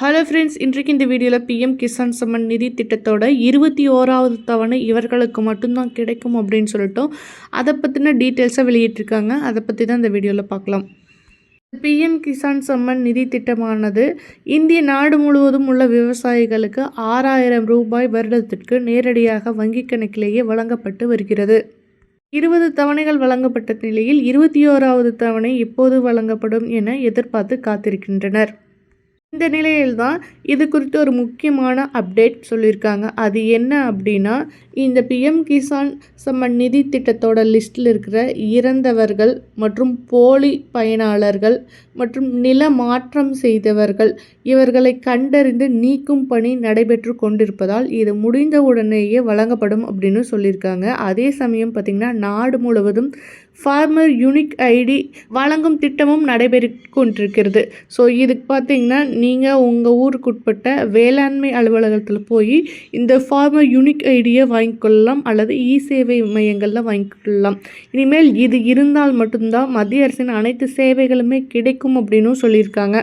Hello friends இன்றைக்கு இந்த வீடியோவில் பிஎம் கிசான் சம்மன் நிதி திட்டத்தோட இருபத்தி ஓராவது தவணை இவர்களுக்கு மட்டும்தான் கிடைக்கும் அப்படின்னு சொல்லிட்டோம். அதை பற்றின டீட்டெயில்ஸாக வெளியிட்டிருக்காங்க. அதை பற்றி தான் இந்த வீடியோவில் பார்க்கலாம். பிஎம் கிசான் சம்மன் நிதி திட்டமானது இந்திய நாடு முழுவதும் உள்ள விவசாயிகளுக்கு ஆறாயிரம் ரூபாய் வருடத்திற்கு நேரடியாக வங்கிக் கணக்கிலேயே வழங்கப்பட்டு வருகிறது. இருபது தவணைகள் வழங்கப்பட்ட நிலையில் இருபத்தி ஓராவது தவணை இப்போது வழங்கப்படும் என எதிர்பார்த்து காத்திருக்கின்றனர். இந்த நிலையில்தான் இது குறித்து ஒரு முக்கியமான அப்டேட் சொல்லியிருக்காங்க. அது என்ன அப்படின்னா இந்த பிஎம் கிசான் சம்மன் நிதி திட்டத்தோட லிஸ்ட்டில் இருக்கிற இறந்தவர்கள் மற்றும் போலி பயனாளர்கள் மற்றும் நில மாற்றம் செய்தவர்கள் இவர்களை கண்டறிந்து நீக்கும் பணி நடைபெற்று கொண்டிருப்பதால் இது முடிந்த உடனேயே வழங்கப்படும் அப்படின்னு சொல்லியிருக்காங்க. அதே சமயம் பார்த்திங்கன்னா நாடு முழுவதும் ஃபார்மர் யூனிக் ஐடி வழங்கும் திட்டமும் நடைபெற்று கொண்டிருக்கிறது. ஸோ இதுக்கு பார்த்தீங்கன்னா நீங்கள் உங்கள் ஊருக்குட்பட்ட வேளாண்மை அலுவலகத்தில் போய் இந்த ஃபார்மர் யூனிக் ஐடியை வாங்கிக்கொள்ளலாம் அல்லது இ சேவை மையங்களில் வாங்கிக்கொள்ளலாம். இனிமேல் இது இருந்தால் மட்டும்தான் மத்திய அரசின் அனைத்து சேவைகளுமே கிடைக்கும் அப்படின்னும் சொல்லியிருக்காங்க.